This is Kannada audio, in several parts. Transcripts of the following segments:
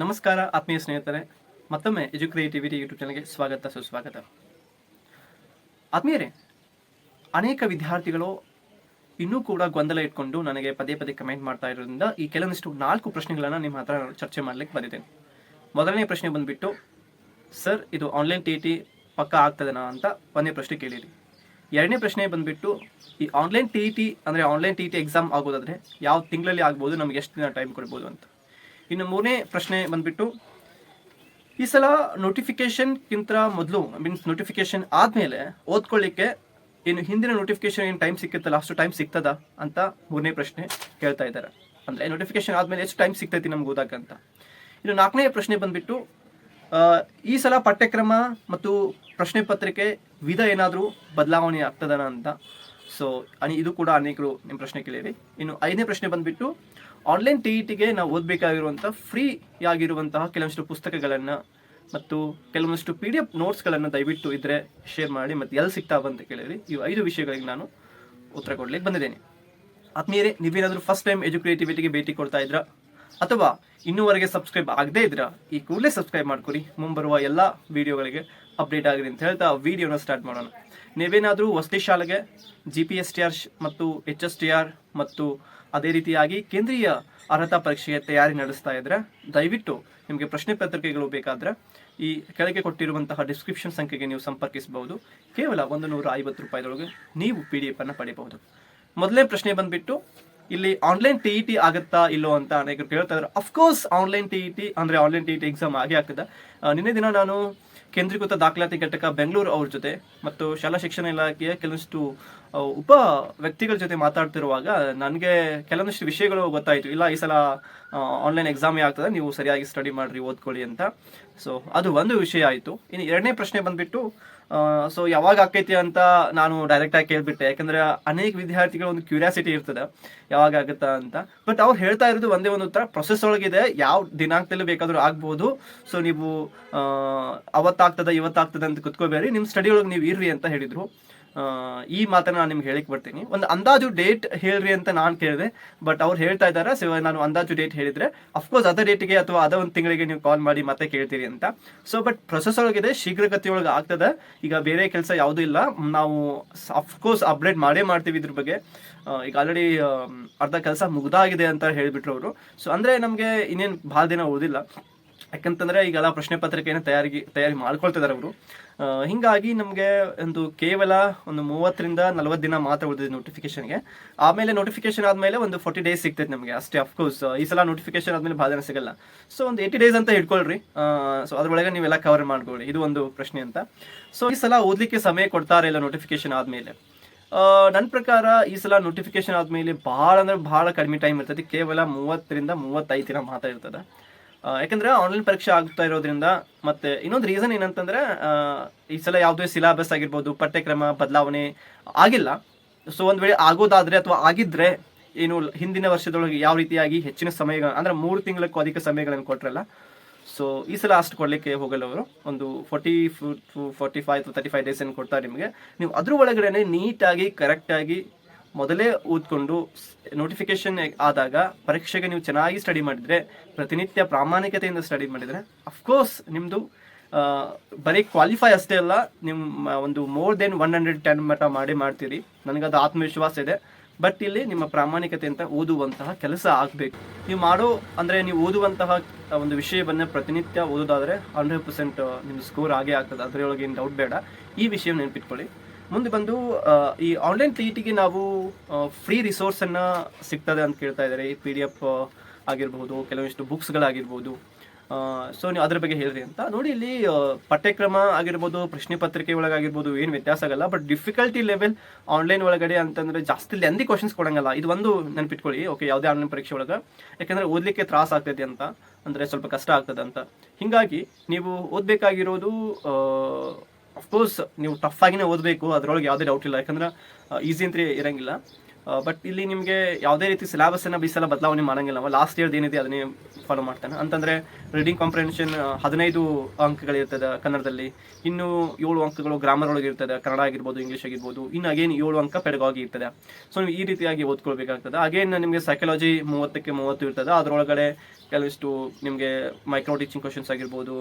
ನಮಸ್ಕಾರ, ಆತ್ಮೀಯ ಸ್ನೇಹಿತರೆ. ಮತ್ತೊಮ್ಮೆ ಎಜುಕ್ರಿಯೇಟಿವಿಟಿ ಯೂಟ್ಯೂಬ್ ಚಾನಲ್ಗೆ ಸ್ವಾಗತ, ಸುಸ್ವಾಗತ. ಆತ್ಮೀಯರೇ, ಅನೇಕ ವಿದ್ಯಾರ್ಥಿಗಳು ಇನ್ನೂ ಕೂಡ ಗೊಂದಲ ಇಟ್ಕೊಂಡು ನನಗೆ ಪದೇ ಪದೇ ಕಮೆಂಟ್ ಮಾಡ್ತಾ ಇರೋದ್ರಿಂದ ಈ ಕೆಲವೊಂದಿಷ್ಟು ನಾಲ್ಕು ಪ್ರಶ್ನೆಗಳನ್ನು ನಿಮ್ಮ ಹತ್ರ ಚರ್ಚೆ ಮಾಡಲಿಕ್ಕೆ ಬಂದಿದ್ದೇನೆ. ಮೊದಲನೇ ಪ್ರಶ್ನೆ ಬಂದ್ಬಿಟ್ಟು, ಸರ್, ಇದು ಆನ್ಲೈನ್ ಟಿ ಟಿ ಪಕ್ಕ ಆಗ್ತದನಾ? ಅಂತ ಒಂದೇ ಪ್ರಶ್ನೆ ಕೇಳಿರಿ. ಎರಡನೇ ಪ್ರಶ್ನೆ ಬಂದ್ಬಿಟ್ಟು, ಈ ಆನ್ಲೈನ್ ಟಿ ಟಿ ಅಂದರೆ ಆನ್ಲೈನ್ ಟಿ ಟಿ ಎಕ್ಸಾಮ್ ಆಗೋದಾದ್ರೆ ಯಾವ ತಿಂಗಳಲ್ಲಿ ಆಗ್ಬೋದು? ನಮ್ಗೆ ಎಷ್ಟು ದಿನ ಟೈಮ್ ಕೊಡ್ಬೋದು? ಅಂತ. ಇನ್ನು ಮೂರನೇ ಪ್ರಶ್ನೆ ಬಂದ್ಬಿಟ್ಟು, ಈ ಸಲ ನೋಟಿಫಿಕೇಶನ್ಗಿಂತ ಮೊದಲು ಮೀನ್ಸ್ ನೋಟಿಫಿಕೇಶನ್ ಆದಮೇಲೆ ಓದ್ಕೊಳ್ಳಿಕ್ಕೆ ಇನ್ನು ಹಿಂದಿನ ನೋಟಿಫಿಕೇಶನ್ ಏನು ಟೈಮ್ ಸಿಕ್ಕತ್ತಲ್ಲ, ಅಷ್ಟು ಟೈಮ್ ಸಿಗ್ತದ ಅಂತ ಮೂರನೇ ಪ್ರಶ್ನೆ ಕೇಳ್ತಾ ಇದ್ದಾರೆ. ಅಂದರೆ ನೋಟಿಫಿಕೇಶನ್ ಆದಮೇಲೆ ಎಷ್ಟು ಟೈಮ್ ಸಿಗ್ತೈತಿ ನಮ್ಗೆ ಅಂತ. ಇನ್ನು ನಾಲ್ಕನೇ ಪ್ರಶ್ನೆ ಬಂದ್ಬಿಟ್ಟು ಈ ಸಲ ಪಠ್ಯಕ್ರಮ ಮತ್ತು ಪ್ರಶ್ನೆ ಪತ್ರಿಕೆ ವಿಧ ಏನಾದರೂ ಬದಲಾವಣೆ ಆಗ್ತದನ ಅಂತ. ಸೊ ಇದು ಕೂಡ ಅನೇಕರು ನಿಮ್ಮ ಪ್ರಶ್ನೆ ಕೇಳಿರಿ. ಇನ್ನು ಐದನೇ ಪ್ರಶ್ನೆ ಬಂದ್ಬಿಟ್ಟು ಆನ್ಲೈನ್ ಟಿ ಇ ಟಿಗೆ ನಾವು ಓದಬೇಕಾಗಿರುವಂಥ ಫ್ರೀ ಆಗಿರುವಂತಹ ಕೆಲವೊಂದಿಷ್ಟು ಪುಸ್ತಕಗಳನ್ನು ಮತ್ತು ಕೆಲವೊಂದಿಷ್ಟು ಪಿ ಡಿ ಎಫ್ ನೋಟ್ಸ್ಗಳನ್ನು ದಯವಿಟ್ಟು ಇದ್ರೆ ಶೇರ್ ಮಾಡಿ ಮತ್ತು ಎಲ್ಲಿ ಸಿಗ್ತಾವ ಅಂತ ಕೇಳಿರಿ. ಈ ಐದು ವಿಷಯಗಳಿಗೆ ನಾನು ಉತ್ತರ ಕೊಡ್ಲಿಕ್ಕೆ ಬಂದಿದ್ದೇನೆ. ಆತ್ಮೀಯರೇ, ನೀವೇನಾದರೂ ಫಸ್ಟ್ ಟೈಮ್ ಎಜುಕೇಟಿವಿಟಿಗೆ ಭೇಟಿ ಕೊಡ್ತಾ ಇದ್ರ? ಅಥವಾ ಇನ್ನೂವರೆಗೆ ಸಬ್ಸ್ಕ್ರೈಬ್ ಆಗದೇ ಇದ್ರ? ಈ ಕೂಡಲೇ ಸಬ್ಸ್ಕ್ರೈಬ್ ಮಾಡ್ಕೊರಿ ಮುಂಬರುವ ಎಲ್ಲ ವಿಡಿಯೋಗಳಿಗೆ ಅಪ್ಡೇಟ್ ಆಗಿದೆ ಅಂತ ಹೇಳ್ತಾ ವಿಡಿಯೋನ ಸ್ಟಾರ್ಟ್ ಮಾಡೋಣ. ನೀವೇನಾದರೂ ವಸತಿ ಶಾಲೆಗೆ G P S T R ಮತ್ತು ಎಚ್ ಎಸ್ ಟಿ ಆರ್ ಮತ್ತು ಅದೇ ರೀತಿಯಾಗಿ ಕೇಂದ್ರೀಯ ಅರ್ಹತಾ ಪರೀಕ್ಷೆಗೆ ತಯಾರಿ ನಡೆಸ್ತಾ ಇದ್ರೆ, ದಯವಿಟ್ಟು ನಿಮಗೆ ಪ್ರಶ್ನೆ ಪತ್ರಿಕೆಗಳು ಬೇಕಾದ್ರೆ ಈ ಕೆಳಗೆ ಕೊಟ್ಟಿರುವಂತಹ ಡಿಸ್ಕ್ರಿಪ್ಷನ್ ಸಂಖ್ಯೆಗೆ ನೀವು ಸಂಪರ್ಕಿಸಬಹುದು. ಕೇವಲ ಒಂದು ನೂರ ಐವತ್ತು ರೂಪಾಯಿದೊಳಗೆ ನೀವು ಪಿ ಡಿ ಎಫ್ ಅನ್ನು ಪಡೆಯಬಹುದು ಮೊದಲನೇ ಪ್ರಶ್ನೆ ಬಂದ್ಬಿಟ್ಟು, ಇಲ್ಲಿ ಆನ್ಲೈನ್ ಟಿ ಇ ಟಿ ಆಗುತ್ತಾ ಇಲ್ಲೋ ಅಂತ ಅನೇಕರು ಕೇಳ್ತಾ ಇದ್ದಾರೆ of course online T E T ಅಂದರೆ online T E T exam ಆಗೇ ಆಗ್ತದೆ ನಿನ್ನೆ ದಿನ ನಾನು ಕೇಂದ್ರೀಕೃತ ದಾಖಲಾತಿ ಘಟಕ ಬೆಂಗಳೂರು ಅವ್ರ ಜೊತೆ ಮತ್ತು ಶಾಲಾ ಶಿಕ್ಷಣ ಇಲಾಖೆಯ ಕೆಲವಷ್ಟು ಉಪ ವ್ಯಕ್ತಿಗಳ ಜೊತೆ ಮಾತಾಡ್ತಿರುವಾಗ ನನಗೆ ಕೆಲವೊಂದಿಷ್ಟು ವಿಷಯಗಳು ಗೊತ್ತಾಯಿತು. ಇಲ್ಲ, ಈ ಸಲ ಆನ್ಲೈನ್ ಎಕ್ಸಾಮ್ ಆಗ್ತದೆ, ನೀವು ಸರಿಯಾಗಿ ಸ್ಟಡಿ ಮಾಡ್ರಿ, ಓದ್ಕೊಳ್ಳಿ ಅಂತ. ಸೊ ಅದು ಒಂದು ವಿಷಯ ಆಯಿತು. ಇನ್ನು ಎರಡನೇ ಪ್ರಶ್ನೆ ಬಂದ್ಬಿಟ್ಟು ಸೊ ಯಾವಾಗ ಆಕೈತಿ ಅಂತ ನಾನು ಡೈರೆಕ್ಟ್ ಆಗಿ ಕೇಳ್ಬಿಟ್ಟೆ. ಯಾಕಂದ್ರೆ ಅನೇಕ ವಿದ್ಯಾರ್ಥಿಗಳ ಒಂದು ಕ್ಯೂರಿಯಾಸಿಟಿ ಇರ್ತದೆ, ಯಾವಾಗ ಆಗುತ್ತಾ ಅಂತ. ಬಟ್ ಅವ್ರು ಹೇಳ್ತಾ ಇರೋದು ಒಂದೇ ಒಂದು ಉತ್ತರ ಪ್ರೊಸೆಸ್ ಒಳಗಿದೆ, ಯಾವ ದಿನಾಂಕದಲ್ಲಿ ಬೇಕಾದ್ರೂ ಆಗ್ಬೋದು. ಸೊ ನೀವು ಅವತ್ತಾಗ್ತದ, ಇವತ್ತಾಗ್ತದ ಅಂತ ಕುತ್ಕೋಬೇಡಿ. ನಿಮ್ಮ ಸ್ಟಡಿ ಒಳಗೆ ನೀವು ಇರ್ರಿ ಅಂತ ಹೇಳಿದ್ರು. ಈ ಮಾತನ್ನ ನಾನು ನಿಮ್ಗೆ ಹೇಳಿಕ್ ಬರ್ತೀನಿ. ಒಂದು ಅಂದಾಜು ಡೇಟ್ ಹೇಳ್ರಿ ಅಂತ ನಾನು ಕೇಳಿದೆ ಬಟ್ ಅವ್ರು ಹೇಳ್ತಾ ಇದ್ದಾರೆ ಸೊ ನಾನು ಅಂದಾಜು ಡೇಟ್ ಹೇಳಿದ್ರೆ ಅಫ್ಕೋರ್ಸ್ ಅದೇ ಡೇಟ್ಗೆ ಅಥವಾ ಅದ ಒಂದು ತಿಂಗಳಿಗೆ ನೀವು ಕಾಲ್ ಮಾಡಿ ಮತ್ತೆ ಕೇಳ್ತೀರಿ ಅಂತ. ಸೊ ಬಟ್ ಪ್ರೊಸೆಸ್ ಒಳಗಿದೆ ಶೀಘ್ರಗತಿ ಒಳಗೆ ಆಗ್ತದೆ. ಈಗ ಬೇರೆ ಕೆಲಸ ಯಾವುದೂ ಇಲ್ಲ. ನಾವು ಅಫ್ಕೋರ್ಸ್ ಅಪ್ಡೇಟ್ ಮಾಡೇ ಮಾಡ್ತೀವಿ ಇದ್ರ ಬಗ್ಗೆ. ಈಗ ಆಲ್ರೆಡಿ ಅರ್ಧ ಕೆಲಸ ಮುಗ್ದಾಗಿದೆ ಅಂತ ಹೇಳಿಬಿಟ್ರು ಅವರು. ಸೊ ಅಂದ್ರೆ ನಮಗೆ ಇನ್ನೇನು ಭಾಳ ದಿನ ಉಳಿದಿಲ್ಲ. ಯಾಕಂತಂದ್ರೆ ಈಗೆಲ್ಲ ಪ್ರಶ್ನೆ ಪತ್ರಿಕೆಯನ್ನು ತಯಾರಿ ತಯಾರಿ ಮಾಡ್ಕೊಳ್ತಿದ್ದಾರೆ ಅವರು. ಹಿಂಗಾಗಿ ನಮಗೆ ಒಂದು ಕೇವಲ ಒಂದು ಮೂವತ್ತರಿಂದ ನಲವತ್ತು ದಿನ ಮಾತ್ರ ಉಳಿದಿದೆ ನೋಟಿಫಿಕೇಶನ್ಗೆ ಆಮೇಲೆ ನೋಟಿಫಿಕೇಶನ್ ಆದಮೇಲೆ ಒಂದು ಫೋರ್ಟಿ ಡೇಸ್ ಸಿಗ್ತೈತೆ ನಮಗೆ, ಅಷ್ಟೇ ಅಫ್ಕೋರ್ಸ್ ಈ ಸಲ ನೋಟಿಫಿಕೇಶನ್ ಆದಮೇಲೆ ಭಾಳ ದಿನ ಸಿಗಲ್ಲ. ಸೊ ಒಂದು ಏಯ್ಟಿ ಡೇಸ್ ಅಂತ ಇಟ್ಕೊಳ್ರಿ ಸೊ ಅದರೊಳಗೆ ನೀವೆಲ್ಲ ಕವರ್ ಮಾಡ್ಕೊಳ್ಳಿ. ಇದು ಒಂದು ಪ್ರಶ್ನೆ ಅಂತ. ಸೊ ಈ ಸಲ ಓದಲಿಕ್ಕೆ ಸಮಯ ಕೊಡ್ತಾರೆ ಇಲ್ಲ ನೋಟಿಫಿಕೇಶನ್ ಆದಮೇಲೆ? ನನ್ನ ಪ್ರಕಾರ ಈ ಸಲ ನೋಟಿಫಿಕೇಶನ್ ಆದಮೇಲೆ ಭಾಳ ಅಂದ್ರೆ ಭಾಳ ಕಡಿಮೆ ಟೈಮ್ ಇರ್ತದೆ ಕೇವಲ ಮೂವತ್ತರಿಂದ ಮೂವತ್ತೈದು ದಿನ ಮಾತ್ರ ಇರ್ತದೆ. ಯಾಕಂದ್ರೆ ಆನ್ಲೈನ್ ಪರೀಕ್ಷೆ ಆಗ್ತಾ ಇರೋದ್ರಿಂದ ಮತ್ತೆ ಇನ್ನೊಂದು ರೀಸನ್ ಏನಂತಂದ್ರೆ ಈ ಸಲ ಯಾವುದೇ ಸಿಲಾಬಸ್ ಆಗಿರ್ಬೋದು, ಪಠ್ಯಕ್ರಮ, ಬದಲಾವಣೆ ಆಗಿಲ್ಲ. ಸೊ ಒಂದ್ ವೇಳೆ ಆಗೋದಾದ್ರೆ ಅಥವಾ ಆಗಿದ್ರೆ ಏನು ಹಿಂದಿನ ವರ್ಷದೊಳಗೆ ಯಾವ ರೀತಿಯಾಗಿ ಹೆಚ್ಚಿನ ಸಮಯ ಅಂದ್ರೆ ಮೂರು ತಿಂಗಳಕ್ಕೂ ಅಧಿಕ ಸಮಯಗಳನ್ನು ಕೊಟ್ರಲ್ಲ. ಸೊ ಈ ಸಲ ಅಷ್ಟು ಕೊಡ್ಲಿಕ್ಕೆ ಹೋಗಲ್ಲ ಅವರು. ಒಂದು forty forty five to thirty five days ಏನು ಕೊಡ್ತಾರೆ ನಿಮಗೆ. ನೀವು ಅದ್ರ ಒಳಗಡೆ ನೀಟಾಗಿ ಕರೆಕ್ಟಾಗಿ ಮೊದಲೇ ಓದ್ಕೊಂಡು ನೋಟಿಫಿಕೇಶನ್ ಆದಾಗ ಪರೀಕ್ಷೆಗೆ ನೀವು ಚೆನ್ನಾಗಿ ಸ್ಟಡಿ ಮಾಡಿದ್ರೆ, ಪ್ರತಿನಿತ್ಯ ಪ್ರಾಮಾಣಿಕತೆಯಿಂದ ಸ್ಟಡಿ ಮಾಡಿದ್ರೆ ಅಫ್ಕೋರ್ಸ್ ನಿಮ್ಮದು ಬರೀ ಕ್ವಾಲಿಫೈ ಅಷ್ಟೇ ಅಲ್ಲ ನಿಮ್ಮ ಒಂದು more than one hundred ten ಮಟ ಮಾಡಿ ಮಾಡ್ತೀರಿ. ನನಗದು ಆತ್ಮವಿಶ್ವಾಸ ಇದೆ. ಬಟ್ ಇಲ್ಲಿ ನಿಮ್ಮ ಪ್ರಾಮಾಣಿಕತೆ ಅಂತ ಓದುವಂತಹ ಕೆಲಸ ಆಗಬೇಕು. ನೀವು ಮಾಡೋ, ಅಂದರೆ ನೀವು ಓದುವಂತಹ ಒಂದು ವಿಷಯವನ್ನು ಪ್ರತಿನಿತ್ಯ ಓದೋದಾದರೆ ಹಂಡ್ರೆಡ್ ಪರ್ಸೆಂಟ್ ನಿಮ್ಮ ಸ್ಕೋರ್ ಆಗೇ ಆಗ್ತದೆ. ಅದರೊಳಗೆ ಏನು ಡೌಟ್ ಬೇಡ. ಈ ವಿಷಯ ನೆನಪಿಟ್ಕೊಳ್ಳಿ. ಮುಂದೆ ಬಂದು ಈ ಆನ್ಲೈನ್ ಟಿ ಇಟಿಗೆ ನಾವು ಫ್ರೀ ರಿಸೋರ್ಸನ್ನು ಸಿಗ್ತದೆ ಅಂತ ಕೇಳ್ತಾ ಇದ್ದಾರೆ. ಈ ಪಿ ಡಿ ಎಫ್ ಆಗಿರ್ಬೋದು, ಕೆಲವೊಂದಿಷ್ಟು ಬುಕ್ಸ್ಗಳಾಗಿರ್ಬೋದು ಸೊ ನೀವು ಅದ್ರ ಬಗ್ಗೆ ಹೇಳ್ರಿ ಅಂತ. ನೋಡಿ, ಇಲ್ಲಿ ಪಠ್ಯಕ್ರಮ ಆಗಿರ್ಬೋದು, ಪ್ರಶ್ನೆ ಪತ್ರಿಕೆ ಒಳಗಾಗಿರ್ಬೋದು, ಏನು ವ್ಯತ್ಯಾಸ ಆಗಲ್ಲ. ಬಟ್ ಡಿಫಿಕಲ್ಟಿ ಲೆವೆಲ್ ಆನ್ಲೈನ್ ಒಳಗಡೆ ಅಂತಂದ್ರೆ ಜಾಸ್ತಿ ಲೆಂದಿ ಕ್ವಶನ್ಸ್ ಕೊಡಂಗಲ್ಲ. ಇದು ಒಂದು ನೆನ್ಪಿಟ್ಕೊಳ್ಳಿ. ಓಕೆ ಯಾವುದೇ ಆನ್ಲೈನ್ ಪರೀಕ್ಷೆ ಒಳಗೆ. ಯಾಕಂದ್ರೆ ಓದಲಿಕ್ಕೆ ತ್ರಾಸ ಆಗ್ತೈತಿ ಅಂತ. ಅಂದ್ರೆ ಸ್ವಲ್ಪ ಕಷ್ಟ ಆಗ್ತದೆ ಅಂತ. ಹಿಂಗಾಗಿ, ನೀವು ಓದಬೇಕಾಗಿರೋದು ಅಫ್ಕೋರ್ಸ್ ನೀವು ಟಫ್ ಆಗಿನೇ ಓದಬೇಕು, ಅದರೊಳಗೆ ಯಾವುದೇ ಡೌಟ್ ಇಲ್ಲ. ಯಾಕಂದ್ರೆ ಈಸಿ ಅಂತ ಇರಂಗಿಲ್ಲ. ಬಟ್ ಇಲ್ಲಿ ನಿಮಗೆ ಯಾವುದೇ ರೀತಿ ಸಿಲೆಬಸ್ಸನ್ನು ಈ ಸಲ ಬದಲಾವಣೆ ಮಾಡಂಗಿಲ್ಲ. ನಾವು ಲಾಸ್ಟ್ ಇಯರ್ ಏನಿದೆ ಅದನ್ನೇ ಫಾಲೋ ಮಾಡ್ತಾನೆ. ಅಂತಂದರೆ ರೀಡಿಂಗ್ ಕಾಂಪ್ರಿಹೆನ್ಷನ್ ಹದಿನೈದು ಅಂಕಗಳಿರ್ತದೆ ಕನ್ನಡದಲ್ಲಿ. ಇನ್ನು ಏಳು ಅಂಕಗಳು ಗ್ರಾಮರ್ ಒಳಗೆ ಇರ್ತದೆ. ಕನ್ನಡ ಆಗಿರ್ಬೋದು ಇಂಗ್ಲೀಷ್ ಆಗಿರ್ಬೋದು. ಇನ್ನು ಅಗೇನ್ ಏಳು ಅಂಕ ಪೆಡಗಾಗಿ ಇರ್ತದೆ. ಸೊ ನೀವು ಈ ರೀತಿಯಾಗಿ ಓದ್ಕೊಳ್ಬೇಕಾಗ್ತದೆ. ಅಗೇನ್ ನಿಮಗೆ ಸೈಕಾಲಜಿ ಮೂವತ್ತಕ್ಕೆ ಮೂವತ್ತು ಇರ್ತದೆ. ಅದರೊಳಗಡೆ ಕೆಲವಿಷ್ಟು ನಿಮಗೆ ಮೈಕ್ರೋ ಟೀಚಿಂಗ್ ಕ್ವಶನ್ಸ್ ಆಗಿರ್ಬೋದು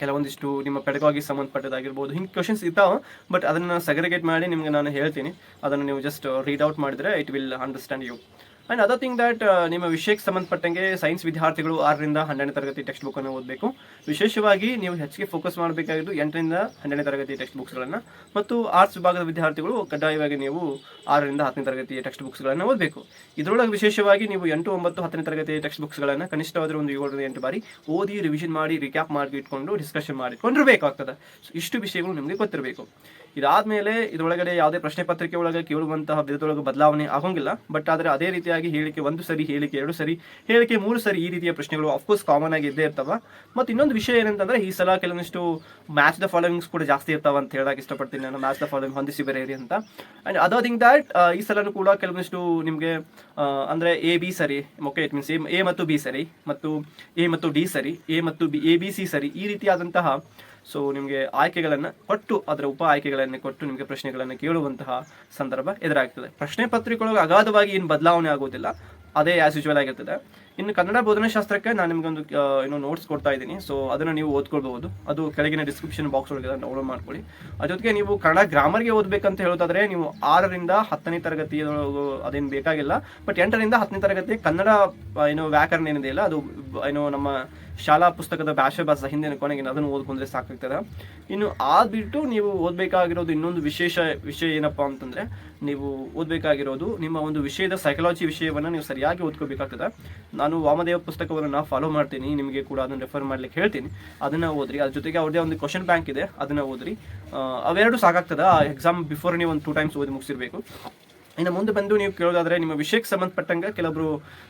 ಕೆಲವೊಂದಿಷ್ಟು ನಿಮ್ಮ ಪೆಡಗಾಗಿ ಸಂಬಂಧಪಟ್ಟದಾಗಿರ್ಬೋದು ಹಿಂಗೆ ಕ್ವಶನ್ಸ್ ಇದ್ದಾವೆ ಬಟ್ ಅದನ್ನು ಸೆಗ್ರಿಗೇಟ್ ಮಾಡಿ ನಿಮಗೆ ನಾನು ಹೇಳ್ತೀನಿ. ಅದನ್ನು ನೀವು ಜಸ್ಟ್ ರೀಡ್ ಔಟ್ ಮಾಡಿದರೆ it will understand you and other thing that ನಿಮ್ಮ ವಿಷಯಕ್ಕೆ ಸಂಬಂಧಪಟ್ಟಂಗೆ ಸೈನ್ಸ್ ವಿದ್ಯಾರ್ಥಿಗಳು ಆರರಿಂದ ಹನ್ನೆರಡನೇ ತರಗತಿ ಟೆಕ್ಸ್ಟ್ ಬುಕ್ಕನ್ನು ಓದಬೇಕು. ವಿಶೇಷವಾಗಿ ನೀವು ಹೆಚ್ಚಿಗೆ ಫೋಕಸ್ ಮಾಡಬೇಕಾಗಿದ್ದು ಎಂಟರಿಂದ ಹನ್ನೆರಡನೇ ತರಗತಿ ಟೆಕ್ಸ್ಟ್ ಬುಕ್ಸ್ಗಳನ್ನು ಮತ್ತು ಆರ್ಟ್ಸ್ ವಿಭಾಗದ ವಿದ್ಯಾರ್ಥಿಗಳು ಕಡ್ಡಾಯವಾಗಿ ನೀವು ಆರರಿಂದ ಹತ್ತನೇ ತರಗತಿಯ ಟೆಕ್ಸ್ಟ್ ಬುಕ್ಸ್ಗಳನ್ನು ಓದಬೇಕು. ಇದರೊಳಗೆ ವಿಶೇಷವಾಗಿ ನೀವು ಎಂಟು, ಒಂಬತ್ತು, ಹತ್ತನೇ ತರಗತಿಯ ಟೆಕ್ಸ್ಟ್ ಬುಕ್ಸ್ಗಳನ್ನು ಕನಿಷ್ಠವಾದರೆ ಒಂದು ಏಳರಿಂದ ಎಂಟು ಬಾರಿ ಓದಿ ರಿವಿಷನ್ ಮಾಡಿ ರಿಕ್ಯಾಪ್ ಮಾಡಿ ಇಟ್ಕೊಂಡು ಡಿಸ್ಕಷನ್ ಮಾಡಿಕೊಂಡಿರಬೇಕಾಗ್ತದೆ ಇಷ್ಟು ವಿಷಯಗಳು ನಿಮಗೆ ಗೊತ್ತಿರಬೇಕು. ಇದಾದ್ಮೇಲೆ ಇದರೊಳಗಡೆ ಯಾವುದೇ ಪ್ರಶ್ನೆ ಪತ್ರಿಕೆ ಒಳಗೆ ಕೇಳುವಂತಹ ವಿಧದೊಳಗೆ ಬದಲಾವಣೆ ಆಗೋಂಗಿಲ್ಲ. ಬಟ್ ಆದರೆ ಅದೇ ರೀತಿಯಾಗಿ ಹೇಳಿಕೆ ಒಂದು ಸರಿ, ಹೇಳಿಕೆ ಎರಡು ಸರಿ, ಹೇಳಿಕೆ ಮೂರು ಸರಿ ಈ ರೀತಿಯ ಪ್ರಶ್ನೆಗಳು ಅಫ್ಕೋರ್ಸ್ ಕಾಮನ್ ಆಗಿ ಇದ್ದೇ ಇರ್ತಾವ. ಮತ್ತು ಇನ್ನೊಂದು ವಿಷಯ ಏನಂತಂದ್ರೆ ಈ ಸಲ ಕೆಲವೊಂದಿಷ್ಟು ಮ್ಯಾಚ್ ದ ಫಾಲೋವಿಂಗ್ಸ್ ಕೂಡ ಜಾಸ್ತಿ ಇರ್ತಾವ ಅಂತ ಹೇಳಕ್ಕೆ ಇಷ್ಟಪಡ್ತೀನಿ ನಾನು. ಮ್ಯಾಚ್ ದ ಫಾಲೋವಿಂಗ್ ಹೊಂದಿಸಿ ಬರೆಯಿರಿ ಅಂತ. ಅಂಡ್ ಅದರ್ ಥಿಂಗ್ ದ್ಯಾಟ್ ಈ ಸಲನೂ ಕೂಡ ಕೆಲವೊಂದಿಷ್ಟು ನಿಮಗೆ ಅಂದ್ರೆ ಎ ಬಿ ಸರಿ ಓಕೆ ಇಟ್ ಮೀನ್ಸ್ ಎ ಮತ್ತು ಬಿ ಸರಿ, ಮತ್ತು ಎ ಮತ್ತು ಡಿ ಸರಿ ಎ ಮತ್ತು ಬಿ ಎ ಬಿ ಸಿ ಸರಿ ಈ ರೀತಿಯಾದಂತಹ ಸೊ ನಿಮಗೆ ಆಯ್ಕೆಗಳನ್ನು ಕೊಟ್ಟು ಅದರ ಉಪ ಆಯ್ಕೆಗಳನ್ನು ಕೊಟ್ಟು ನಿಮಗೆ ಪ್ರಶ್ನೆಗಳನ್ನು ಕೇಳುವಂತಹ ಸಂದರ್ಭ ಎದುರಾಗ್ತದೆ. ಪ್ರಶ್ನೆ ಪತ್ರಿಕೆಯೊಳಗೆ ಅಗಾಧವಾಗಿ ಏನು ಬದಲಾವಣೆ ಆಗೋದಿಲ್ಲ ಅದೇ ಆಸ್ ಯೂಶುವಲ್ ಆಗಿರ್ತದೆ. ಇನ್ನು ಕನ್ನಡ ಬೋಧನಾಶಾಸ್ತ್ರಕ್ಕೆ ನಾನು ನಿಮಗೊಂದು ಏನೋ ನೋಟ್ಸ್ ಕೊಡ್ತಾ ಇದ್ದೀನಿ. ಸೊ ಅದನ್ನು ನೀವು ಓದ್ಕೊಳ್ಬಹುದು. ಅದು ಕೆಳಗಿನ ಡಿಸ್ಕ್ರಿಪ್ಷನ್ ಬಾಕ್ಸ್ ಒಳಗೆ ಡೌನ್ಲೋಡ್ ಮಾಡ್ಕೊಳ್ಳಿ. ಅದ್ರ ಜೊತೆಗೆ ನೀವು ಕನ್ನಡ ಗ್ರಾಮರ್ಗೆ ಓದಬೇಕಂತ ಹೇಳೋದಾದ್ರೆ, ನೀವು ಆರರಿಂದ ಹತ್ತನೇ ತರಗತಿ ಅದೇನು ಬೇಕಾಗಿಲ್ಲ. ಬಟ್ ಎಂಟರಿಂದ ಹತ್ತನೇ ತರಗತಿ ಕನ್ನಡ ಏನೋ ವ್ಯಾಕರಣ ಏನಿದೆ ಇಲ್ಲ ಅದು, ಏನೋ ನಮ್ಮ ಶಾಲಾ ಪುಸ್ತಕದ ಭಾಷೆ ಭಾಷೆ ಹಿಂದಿನ ಕೊನೆಗೆ ಅದನ್ನು ಓದ್ಕೊಂಡ್ರೆ ಸಾಕಾಗ್ತದೆ. ಇನ್ನು ಬಿಟ್ಟು ನೀವು ಓದಬೇಕಾಗಿರೋದು ಇನ್ನೊಂದು ವಿಶೇಷ ವಿಷಯ ಏನಪ್ಪ ಅಂತಂದ್ರೆ, ನೀವು ಓದಬೇಕಾಗಿರೋದು ನಿಮ್ಮ ಒಂದು ವಿಷಯದ ಸೈಕಾಲಜಿ ವಿಷಯವನ್ನು ನೀವು ಸರಿಯಾಗಿ ಓದ್ಕೋಬೇಕಾಗ್ತದೆ. ನಾನು ವಾಮದೇವ ಪುಸ್ತಕವನ್ನು ಫಾಲೋ ಮಾಡ್ತೀನಿ, ನಿಮಗೆ ಕೂಡ ಅದನ್ನು ರೆಫರ್ ಮಾಡ್ಲಿಕ್ಕೆ ಹೇಳ್ತೀನಿ. ಅದನ್ನ ಓದ್ರಿ. ಅದ್ರ ಜೊತೆಗೆ ಅವ್ರದ್ದೇ ಒಂದು ಕ್ವಶನ್ ಬ್ಯಾಂಕ್ ಇದೆ, ಅದನ್ನ ಓದ್ರಿ. ಅವೆರಡು ಸಾಕಾಗ್ತದೆ. ಆ ಎಕ್ಸಾಮ್ ಬಿಫೋರ್ ನೀವು ಒಂದು ಟೂ ಟೈಮ್ಸ್ ಓದಿ ಮುಗಿಸಿರ್ಬೇಕು. ಇನ್ನು ಮುಂದೆ ಬಂದು ನೀವು ಕೇಳೋದಾದ್ರೆ ನಿಮ್ಮ ವಿಷಯಕ್ಕೆ ಸಂಬಂಧಪಟ್ಟಂಗೆ ಕೆಲವರು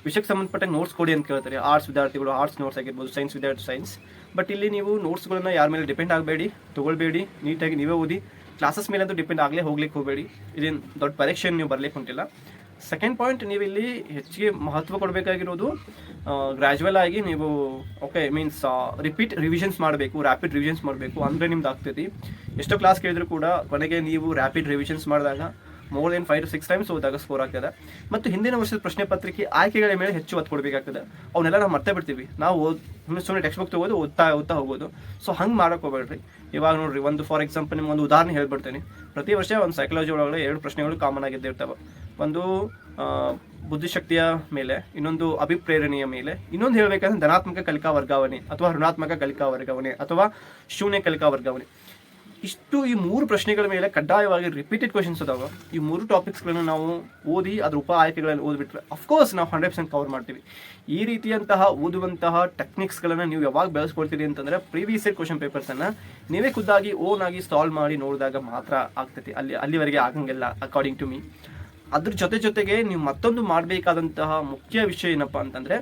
ವಿಷಯಕ್ಕೆ ಸಂಬಂಧಪಟ್ಟಂಗೆ ನೋಟ್ಸ್ ಕೊಡಿ ಅಂತ ಕೇಳ್ತಾರೆ. ಆರ್ಟ್ಸ್ ವಿದ್ಯಾರ್ಥಿಗಳು ಆರ್ಟ್ಸ್ ನೋಟ್ಸ್ ಆಗಿರ್ಬೋದು ಸೈನ್ಸ್ ವಿದ್ಯಾರ್ಥಿ ಸೈನ್ಸ್ ಬಟ್ ಇಲ್ಲಿ ನೀವು ನೋಟ್ಸ್ಗಳನ್ನು ಯಾರ ಮೇಲೆ ಡಿಪೆಂಡ್ ಆಗಬೇಡಿ, ತೊಗೊಳ್ಬೇಡಿ. ನೀಟಾಗಿ ನೀವೇ ಓದಿ. ಕ್ಲಾಸಸ್ ಮೇಲೆ ಅಂತೂ ಡಿಪೆಂಡ್ ಆಗಲೇ ಹೋಗ್ಲಿಕ್ಕೆ ಹೋಗಬೇಡಿ. ಇದೇನು ದೊಡ್ಡ ಪರೀಕ್ಷೆ ನೀವು ಬರಲಿಕ್ಕೆ ಹೊಂಟಿಲ್ಲ ಸೆಕೆಂಡ್ ಪಾಯಿಂಟ್ ನೀವು ಇಲ್ಲಿ ಹೆಚ್ಚಿಗೆ ಮಹತ್ವ ಕೊಡಬೇಕಾಗಿರೋದು ಗ್ರ್ಯಾಜುವಲ್ ಆಗಿ ನೀವು ಓಕೆ ಮೀನ್ಸ್ ರಿಪೀಟ್ ರಿವಿಷನ್ಸ್ ಮಾಡಬೇಕು ರ್ಯಾಪಿಡ್ ರಿವಿಷನ್ಸ್ ಮಾಡಬೇಕು, ಅಂದರೆ ನಿಮ್ದು ಆಗ್ತೈತಿ ಎಷ್ಟೋ ಕ್ಲಾಸ್ ಕೇಳಿದ್ರು ಕೂಡ ಕೊನೆಗೆ ನೀವು ರ್ಯಾಪಿಡ್ ರಿವಿಷನ್ಸ್ ಮಾಡಿದಾಗ more than five to six times ಓದಾಗ score ಆಗ್ತದೆ. ಮತ್ತು ಹಿಂದಿನ ವರ್ಷದ ಪ್ರಶ್ನೆ ಪತ್ರಿಕೆ ಆಯ್ಕೆಗಳ ಮೇಲೆ ಹೆಚ್ಚು ಒತ್ತು ಕೊಡಬೇಕಾಗ್ತದೆ. ಅವನ್ನೆಲ್ಲ ನಾವು ಮರ್ತೇ ಬಿಡ್ತೀವಿ. ನಾವು ಓದ್ ಸುಮ್ಮನೆ ಟೆಕ್ಸ್ಟ್ ಬುಕ್ ತಗೋದು, ಓದ್ತಾ ಓದ್ತಾ ಹೋಗೋದು. ಸೊ ಹಂಗೆ ಮಾಡಕ್ಕೆ ಹೋಗ್ಬೇಡ್ರಿ. ಇವಾಗ ನೋಡ್ರಿ, ಒಂದು ಫಾರ್ ಎಕ್ಸಾಂಪಲ್ ನಿಮ್ಗೆ ಒಂದು ಉದಾಹರಣೆ ಹೇಳ್ಬಿಡ್ತೀನಿ. ಪ್ರತಿ ವರ್ಷ ಒಂದು ಸೈಕಾಲಜಿ ಒಳಗಡೆ ಎರಡು ಪ್ರಶ್ನೆಗಳು ಕಾಮನ್ ಆಗಿದ್ದೇ ಇರ್ತವೆ. ಒಂದು ಬುದ್ಧಿಶಕ್ತಿಯ ಮೇಲೆ, ಇನ್ನೊಂದು ಅಭಿಪ್ರೇರಣೆಯ ಮೇಲೆ, ಇನ್ನೊಂದು ಹೇಳಬೇಕಂದ್ರೆ ಧನಾತ್ಮಕ ಕಲಿಕಾ ವರ್ಗಾವಣೆ ಅಥವಾ ಋಣಾತ್ಮಕ ಕಲಿಕಾ ವರ್ಗಾವಣೆ ಅಥವಾ ಶೂನ್ಯ ಕಲಿಕಾ ವರ್ಗಾವಣೆ. ಇಷ್ಟು ಈ ಮೂರು ಪ್ರಶ್ನೆಗಳ ಮೇಲೆ ಕಡ್ಡಾಯವಾಗಿ ರಿಪೀಟೆಡ್ ಕ್ವಶನ್ಸ್ ಅದಾವ. ಈ ಮೂರು ಟಾಪಿಕ್ಸ್ಗಳನ್ನು ನಾವು ಓದಿ ಅದ್ರ ಉಪ ಆಯ್ಕೆಗಳಲ್ಲಿ ಓದ್ಬಿಟ್ರೆ ಅಫ್ಕೋರ್ಸ್ ನಾವು ಹಂಡ್ರೆಡ್ ಪರ್ಸೆಂಟ್ ಕವರ್ ಮಾಡ್ತೀವಿ. ಈ ರೀತಿಯಂತಹ ಓದುವಂತಹ ಟೆಕ್ನಿಕ್ಸ್ಗಳನ್ನು ನೀವು ಯಾವಾಗ ಬೆಳೆಸ್ಕೊಳ್ತೀರಿ ಅಂತಂದ್ರೆ ಪ್ರೀವಿಯಸ್ ಇಯರ್ ಕ್ವಶನ್ ಪೇಪರ್ಸನ್ನು ನೀವೇ ಖುದ್ದಾಗಿ ಓನ್ ಆಗಿ ಸಾಲ್ವ್ ಮಾಡಿ ನೋಡಿದಾಗ ಮಾತ್ರ ಆಗ್ತೈತಿ. ಅಲ್ಲಿ, ಅಲ್ಲಿವರೆಗೆ ಆಗಂಗಿಲ್ಲ ಅಕಾರ್ಡಿಂಗ್ ಟು ಮೀ ಅದ್ರ ಜೊತೆ ಜೊತೆಗೆ ನೀವು ಮತ್ತೊಂದು ಮಾಡಬೇಕಾದಂತಹ ಮುಖ್ಯ ವಿಷಯ ಏನಪ್ಪ ಅಂತಂದ್ರೆ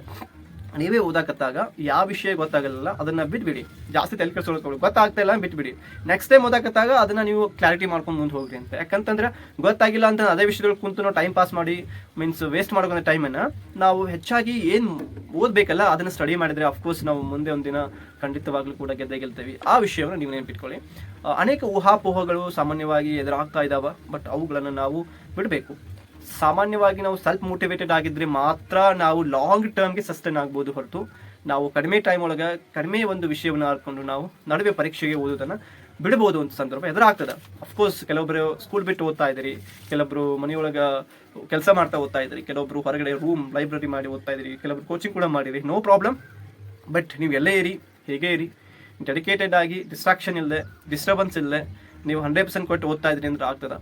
ನೀವೇ ಓದಾಕತ್ತಾಗ ಯಾವ ವಿಷಯ ಗೊತ್ತಾಗಲ್ಲ ಅದನ್ನ ಬಿಟ್ಬಿಡಿ. ಜಾಸ್ತಿ ತಲೆ ಕೆಡಿಸ್ಕೊಳ್ಳಿ ಗೊತ್ತಾಗ್ತಾ ಇಲ್ಲ ಬಿಟ್ಬಿಡಿ. ನೆಕ್ಸ್ಟ್ ಟೈಮ್ ಓದಾಕತ್ತಾಗ ಅದನ್ನ ನೀವು ಕ್ಲಾರಿಟಿ ಮಾಡ್ಕೊಂಡು ಮುಂದೆ ಹೋಗ್ರಿ ಅಂತ. ಯಾಕಂತಂದ್ರೆ ಗೊತ್ತಾಗಿಲ್ಲ ಅಂತ ಅದೇ ವಿಷಯದಲ್ಲಿ ಕುಂತು ನಾವು ಟೈಮ್ ಪಾಸ್ ಮಾಡಿ ಮೀನ್ಸ್ ವೇಸ್ಟ್ ಮಾಡ್ಕೊಂಡ ಟೈಮನ್ನು ನಾವು ಹೆಚ್ಚಾಗಿ ಏನು ಓದಬೇಕಲ್ಲ, ಅದನ್ನ ಸ್ಟಡಿ ಮಾಡಿದ್ರೆ ಅಫ್ಕೋರ್ಸ್ ನಾವು ಮುಂದೆ ಒಂದಿನ ಖಂಡಿತವಾಗ್ಲೂ ಕೂಡ ಗೆದ್ದೇ ಗೆಲ್ತೇವೆ. ಆ ವಿಷಯವನ್ನು ನೀವು ನೆನಪಿಟ್ಕೊಳ್ಳಿ. ಅನೇಕ ಊಹಾಪೋಹಗಳು ಸಾಮಾನ್ಯವಾಗಿ ಎದುರಾಗ್ತಾ ಇದ್ದಾವೆ ಬಟ್ ಅವುಗಳನ್ನು ನಾವು ಬಿಡಬೇಕು. ಸಾಮಾನ್ಯವಾಗಿ ನಾವು ಸೆಲ್ಫ್ ಮೋಟಿವೇಟೆಡ್ ಆಗಿದ್ರೆ ಮಾತ್ರ ನಾವು ಲಾಂಗ್ ಟರ್ಮ್ಗೆ ಸಸ್ಟೈನ್ ಆಗ್ಬೋದು ಹೊರತು. ನಾವು ಕಡಿಮೆ ಟೈಮ್ ಒಳಗೆ ಕಡಿಮೆ ಒಂದು ವಿಷಯವನ್ನು ಆಡ್ಕೊಂಡು ನಾವು ನಡುವೆ ಪರೀಕ್ಷೆಗೆ ಓದೋದನ್ನ ಬಿಡಬಹುದು ಅಂತ ಸಂದರ್ಭ ಎದುರಾಗ್ತದೆ. ಅಫ್ಕೋರ್ಸ್ ಕೆಲವೊಬ್ಬರು ಸ್ಕೂಲ್ ಬಿಟ್ಟು ಓದ್ತಾ ಇದ್ದೀರಿ, ಕೆಲವೊಬ್ರು ಮನೆಯೊಳಗೆ ಕೆಲಸ ಮಾಡ್ತಾ ಓದ್ತಾ ಇದ್ದೀರಿ, ಕೆಲವೊಬ್ರು ಹೊರಗಡೆ ರೂಮ್ ಲೈಬ್ರರಿ ಮಾಡಿ ಓದ್ತಾ ಇದ್ದೀರಿ, ಕೆಲವೊಬ್ರು ಕೋಚಿಂಗ್ ಕೂಡ ಮಾಡಿರಿ ನೋ ಪ್ರಾಬ್ಲಮ್ ಬಟ್ ನೀವು ಎಲ್ಲೇ ಇರಿ, ಹೇಗೆ ಇರಿ ಡೆಡಿಕೇಟೆಡ್ ಆಗಿ ಡಿಸ್ಟ್ರಾಕ್ಷನ್ ಇಲ್ಲದೆ ಡಿಸ್ಟರ್ಬೆನ್ಸ್ ಇಲ್ಲದೆ ನೀವು ಹಂಡ್ರೆಡ್ ಪರ್ಸೆಂಟ್ ಕೊಟ್ಟು ಓದ್ತಾ ಇದ್ರಿ ಅಂದ್ರೆ ಆಗ್ತದ.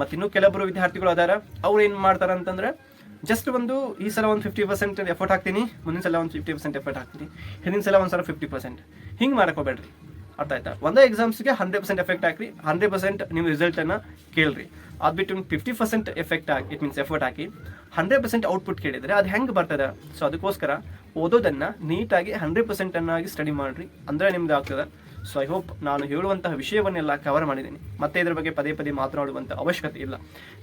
ಮತ್ತು ಇನ್ನೂ ಕೆಲವರು ವಿದ್ಯಾರ್ಥಿಗಳು ಅದಾರ, ಅವ್ರು ಏನು ಮಾಡ್ತಾರೆ ಅಂತಂದ್ರೆ ಜಸ್ಟ್ ಒಂದು ಈ ಸಲ ಒಂದು ಫಿಫ್ಟಿ ಪರ್ಸೆಂಟ್ ಎಫರ್ಟ್ ಹಾಕ್ತೀನಿ, ಮುಂದಿನ ಸಲ ಒಂದು ಫಿಫ್ಟಿ ಪರ್ಸೆಂಟ್ ಎಫರ್ಟ್ ಹಾಕ್ತೀನಿ, ಹಿಂದಿನ ಸಲ ಒಂದು ಸಲ ಫಿಫ್ಟಿ ಪರ್ಸೆಂಟ್ ಹಿಂಗೆ ಮಾಡ್ಕೋಬೇಡ್ರಿ ಅರ್ಥ ಆಯ್ತಾ? ಒಂದೇ ಎಕ್ಸಾಮ್ಸ್ಗೆ ಹಂಡ್ರೆಡ್ ಪರ್ಸೆಂಟ್ ಎಫೆಕ್ಟ್ ಹಾಕಿ ಹಂಡ್ರೆಡ್ ಪರ್ಸೆಂಟ್ ನಿಮ್ಮ ರಿಸಲ್ಟನ್ನು ಕೇಳ್ರಿ. ಅದು ಬಿಟ್ಟು ಫಿಫ್ಟಿ ಪರ್ಸೆಂಟ್ ಎಫೆಕ್ಟ್ ಹಾಕಿ ಇಟ್ ಮೀನ್ಸ್ ಎಫರ್ಟ್ ಹಾಕಿ ಹಂಡ್ರೆಡ್ ಪರ್ಸೆಂಟ್ ಔಟ್ಪುಟ್ ಕೇಳಿದರೆ ಅದು ಹೆಂಗೆ ಬರ್ತದೆ? ಸೊ ಅದಕ್ಕೋಸ್ಕರ ಓದೋದನ್ನು ನೀಟಾಗಿ ಹಂಡ್ರೆಡ್ ಪರ್ಸೆಂಟ್ ಅನ್ನಾಗಿ ಸ್ಟಡಿ ಮಾಡಿರಿ. ಅಂದರೆ ನಿಮ್ದು ಆಗ್ತದೆ ಸೊ ಐ ಹೋಪ್ ನಾನು ಹೇಳುವಂತಹ ವಿಷಯವನ್ನೆಲ್ಲ ಕವರ್ ಮಾಡಿದ್ದೀನಿ. ಮತ್ತೆ ಇದರ ಬಗ್ಗೆ ಪದೇ ಪದೇ ಮಾತನಾಡುವಂಥ ಅವಶ್ಯಕತೆ ಇಲ್ಲ.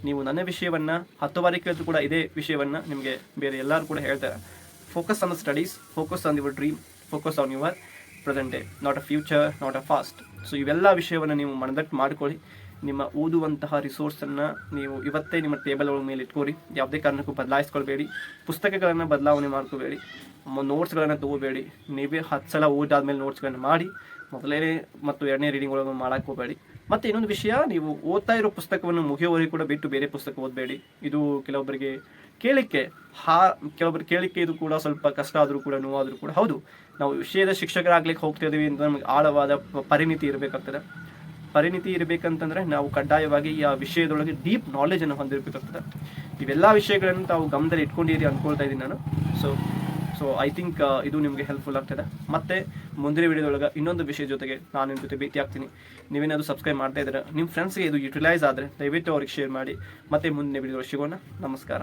ನೀವು ನನ್ನ ವಿಷಯವನ್ನು ಹತ್ತು ಬಾರಿ ಕೇಳಿದ್ರು ಕೂಡ ಇದೇ ವಿಷಯವನ್ನು ನಿಮಗೆ ಬೇರೆ ಎಲ್ಲರೂ ಕೂಡ ಹೇಳ್ತಾರೆ. Focus on the studies focus on your dream focus on your present day not a future not a past so ಇವೆಲ್ಲ ವಿಷಯವನ್ನು ನೀವು ಮನದಟ್ಟು ಮಾಡ್ಕೊಳ್ಳಿ. ನಿಮ್ಮ ಓದುವಂತಹ ರಿಸೋರ್ಸನ್ನು ನೀವು ಇವತ್ತೇ ನಿಮ್ಮ ಟೇಬಲ್ ಒಳಗೆ ಮೇಲೆ ಇಟ್ಕೋರಿ. ಯಾವುದೇ ಕಾರಣಕ್ಕೂ ಬದಲಾಯಿಸ್ಕೊಳ್ಬೇಡಿ. ಪುಸ್ತಕಗಳನ್ನು ಬದಲಾವಣೆ ಮಾಡ್ಕೋಬೇಡಿ. ನೋಟ್ಸ್ಗಳನ್ನು ತಗೋಬೇಡಿ. ನೀವೇ ಹತ್ತು ಸಲ ಓದಾದ್ಮೇಲೆ ನೋಟ್ಸ್ಗಳನ್ನು ಮಾಡಿ ಮೊದಲನೇ ಮತ್ತು ಎರಡನೇ ರೀಡಿಂಗ್ ಒಳಗೆ ಹೋಗಬೇಡಿ. ಮತ್ತು ಇನ್ನೊಂದು ವಿಷಯ, ನೀವು ಓದ್ತಾ ಇರೋ ಪುಸ್ತಕವನ್ನು ಮುಗಿಯೋವರೆಗೂ ಕೂಡ ಬಿಟ್ಟು ಬೇರೆ ಪುಸ್ತಕ ಓದಬೇಡಿ. ಇದು ಕೆಲವೊಬ್ಬರಿಗೆ ಕೇಳಿಕೆ ಹಾ ಕೆಲವೊಬ್ಬರು ಕೇಳಿಕೆ ಇದು ಕೂಡ ಸ್ವಲ್ಪ ಕಷ್ಟ ಆದರೂ ಕೂಡ, ನೋವಾದರೂ ಕೂಡ. ಹೌದು, ನಾವು ವಿಷಯದ ಶಿಕ್ಷಕರಾಗ್ಲಿಕ್ಕೆ ಹೋಗ್ತಾ ಇದೀವಿ ಅಂತ ನಮಗೆ ಆಳವಾದ ಪರಿಣಿತಿ ಇರಬೇಕಾಗ್ತದೆ. ಪರಿಣಿತಿ ಇರಬೇಕಂತಂದ್ರೆ ನಾವು ಕಡ್ಡಾಯವಾಗಿ ಆ ವಿಷಯದೊಳಗೆ ಡೀಪ್ ನಾಲೆಜನ್ನು ಹೊಂದಿರಬೇಕಾಗ್ತದೆ. ಇವೆಲ್ಲ ವಿಷಯಗಳನ್ನು ತಾವು ಗಮನದಲ್ಲಿ ಇಟ್ಕೊಂಡಿರಿ ಅನ್ಕೊಳ್ತಾ ಇದ್ದೀನಿ ನಾನು. ಸೊ ಸೊ ಐ ಥಿಂಕ್ ಇದು ನಿಮಗೆ ಹೆಲ್ಪ್ಫುಲ್ ಆಗ್ತದೆ. ಮತ್ತೆ ಮುಂದಿನ ವಿಡಿಯೋದೊಳಗೆ ಇನ್ನೊಂದು ವಿಷಯ ಜೊತೆಗೆ ನಾನು ನಿಮ್ಮ ಜೊತೆ ಭೇಟಿ ಆಗ್ತೀನಿ. ನೀವೇನಾದರೂ ಸಬ್ಸ್ಕ್ರೈಬ್ ಮಾಡ್ತಾ ಇದ್ರೆ ನಿಮ್ಮ ಫ್ರೆಂಡ್ಸ್ಗೆ ಇದು ಯುಟಿಲೈಸ್ ಆದರೆ ದಯವಿಟ್ಟು ಅವ್ರಿಗೆ ಶೇರ್ ಮಾಡಿ. ಮತ್ತೆ ಮುಂದಿನ ವಿಡಿಯೋದೊಳಗೆ ಸಿಗೋಣ. ನಮಸ್ಕಾರ.